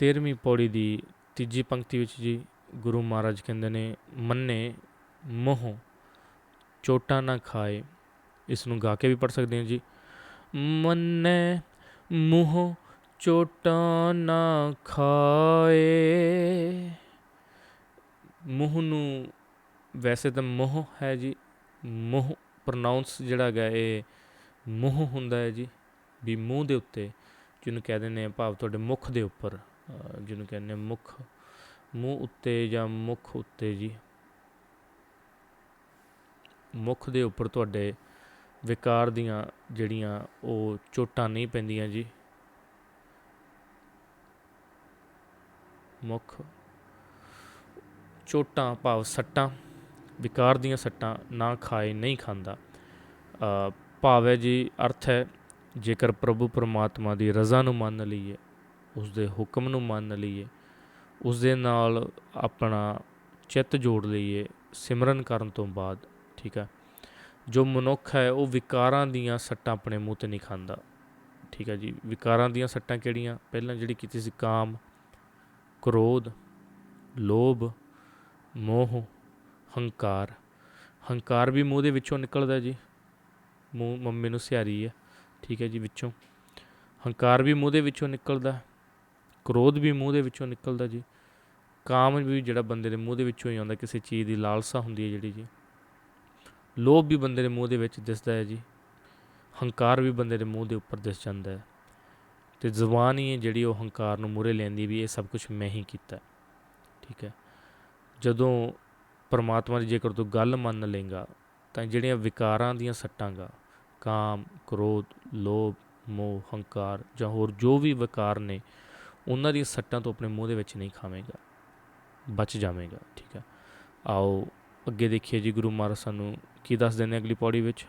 13ਵੀਂ ਪੌੜੀ ਦੀ ਤੀਜੀ ਪੰਕਤੀ ਵਿੱਚ ਜੀ ਗੁਰੂ ਮਹਾਰਾਜ ਕਹਿੰਦੇ ਨੇ, ਮੰਨੇ ਮੋਹ ਚੋਟਾਂ ਨਾ ਖਾਏ। ਇਸ ਨੂੰ ਗਾ ਕੇ ਵੀ ਪੜ ਸਕਦੇ ਹਾਂ ਜੀ। ਮੰਨੇ ਮੂੰਹ ਚੋਟਾਂ ਨਾ ਖਾਏ। ਮੂੰਹ ਨੂੰ ਵੈਸੇ ਤਾਂ ਮੋਹ ਹੈ ਜੀ। ਮੋਹ ਪ੍ਰੋਨਾਂਸ ਜਿਹੜਾ ਹੈਗਾ ਇਹ ਮੂੰਹ ਹੁੰਦਾ ਹੈ ਜੀ, ਵੀ ਮੂੰਹ ਦੇ ਉੱਤੇ, ਜਿਹਨੂੰ ਕਹਿ ਦਿੰਦੇ ਆ ਭਾਵ ਤੁਹਾਡੇ ਮੁਖ ਦੇ ਉੱਪਰ। ਜਿਹਨੂੰ ਕਹਿੰਦੇ ਆ ਮੁਖ। ਮੂੰਹ ਉੱਤੇ ਜਾਂ ਮੁਖ ਉੱਤੇ ਜੀ। ਮੁਖ ਦੇ ਉੱਪਰ ਤੁਹਾਡੇ ਵਿਕਾਰ ਦੀਆਂ ਜਿਹੜੀਆਂ ਉਹ ਚੋਟਾਂ ਨਹੀਂ ਪੈਂਦੀਆਂ ਜੀ। ਮੁਖ ਚੋਟਾਂ, ਭਾਵ ਸੱਟਾਂ, ਵਿਕਾਰ ਦੀਆਂ ਸੱਟਾਂ ਨਾ ਖਾਏ, ਨਹੀਂ ਖਾਂਦਾ। ਭਾਵ ਹੈ ਜੀ, ਅਰਥ ਹੈ ਜੇਕਰ ਪ੍ਰਭੂ ਪਰਮਾਤਮਾ ਦੀ ਰਜ਼ਾ ਨੂੰ ਮੰਨ ਲਈਏ ਉਸ ਦੇ ਹੁਕਮ ਨੂੰ ਮੰਨ ਲਈਏ ਉਸ ਦੇ ਨਾਲ ਆਪਣਾ ਚਿੱਤ ਜੋੜ ਲਈਏ ਸਿਮਰਨ ਕਰਨ ਤੋਂ ਬਾਅਦ, ਠੀਕ ਹੈ? ਜੋ ਮਨੁੱਖ ਹੈ, ਉਹ ਵਿਕਾਰਾਂ ਦੀਆਂ ਸੱਟਾਂ ਆਪਣੇ ਮੂੰਹ ਤੇ ਨਹੀਂ ਖਾਂਦਾ। ਠੀਕ ਹੈ ਜੀ? ਵਿਕਾਰਾਂ ਦੀਆਂ ਸੱਟਾਂ ਕਿਹੜੀਆਂ? ਪਹਿਲਾਂ ਜਿਹੜੀ ਕੀਤੀ ਸੀ ਕਾਮ, ਕ੍ਰੋਧ, ਲੋਭ, ਮੋਹ, ਹੰਕਾਰ। ਹੰਕਾਰ ਵੀ ਮੂੰਹ ਦੇ ਵਿੱਚੋਂ ਨਿਕਲਦਾ ਜੀ। ਮੂੰਹ ਮੰਮੀ ਨੂੰ ਸਿਆਰੀ ਹੈ, ਠੀਕ ਹੈ ਜੀ, ਵਿੱਚੋਂ। ਹੰਕਾਰ ਵੀ ਮੂੰਹ ਦੇ ਵਿੱਚੋਂ ਨਿਕਲਦਾ। ਕ੍ਰੋਧ ਵੀ ਮੂੰਹ ਦੇ ਵਿੱਚੋਂ ਨਿਕਲਦਾ ਜੀ। ਕਾਮ ਵੀ ਜਿਹੜਾ ਬੰਦੇ ਦੇ ਮੂੰਹ ਦੇ ਵਿੱਚੋਂ ਹੀ ਆਉਂਦਾ, ਕਿਸੇ ਚੀਜ਼ ਦੀ ਲਾਲਸਾ ਹੁੰਦੀ ਹੈ ਜਿਹੜੀ ਜੀ। ਲੋਭ ਵੀ ਬੰਦੇ ਦੇ ਮੂੰਹ ਦੇ ਵਿੱਚ ਦਿਸਦਾ ਹੈ ਜੀ। ਹੰਕਾਰ ਵੀ ਬੰਦੇ ਦੇ ਮੂੰਹ ਦੇ ਉੱਪਰ ਦਿਸ ਜਾਂਦਾ ਹੈ। ਤੇ ਜ਼ੁਬਾਨ ਹੀ ਹੈ ਜਿਹੜੀ ਉਹ ਹੰਕਾਰ ਨੂੰ ਮੂਹਰੇ ਲੈਂਦੀ ਵੀ ਇਹ ਸਭ ਕੁਝ ਮੈਂ ਹੀ ਕੀਤਾ ਠੀਕ ਹੈ। ਜਦੋਂ ਪਰਮਾਤਮਾ ਦੀ ਜੇਕਰ ਤੂੰ ਗੱਲ ਮੰਨ ਲੇਗਾ ਤਾਂ ਜਿਹੜੀਆਂ ਵਿਕਾਰਾਂ ਦੀਆਂ ਸੱਟਾਂਗਾ ਕਾਮ, ਕ੍ਰੋਧ, ਲੋਭ, ਮੋਹ, ਹੰਕਾਰ ਜਾਂ ਹੋਰ ਜੋ ਵੀ ਵਿਕਾਰ ਨੇ ਉਹਨਾਂ ਦੀਆਂ ਸੱਟਾਂ ਤੋਂ ਆਪਣੇ ਮੂੰਹ ਦੇ ਵਿੱਚ ਨਹੀਂ ਖਾਵੇਂਗਾ। ਬਚ ਜਾਵੇਂਗਾ, ਠੀਕ ਹੈ। ਆਓ ਅੱਗੇ ਦੇਖੀਏ ਜੀ ਗੁਰੂ ਮਹਾਰਾਜ ਸਾਨੂੰ ਕੀ ਦੱਸ ਦਿੰਦੇ ਅਗਲੀ ਪੌੜੀ ਵਿੱਚ?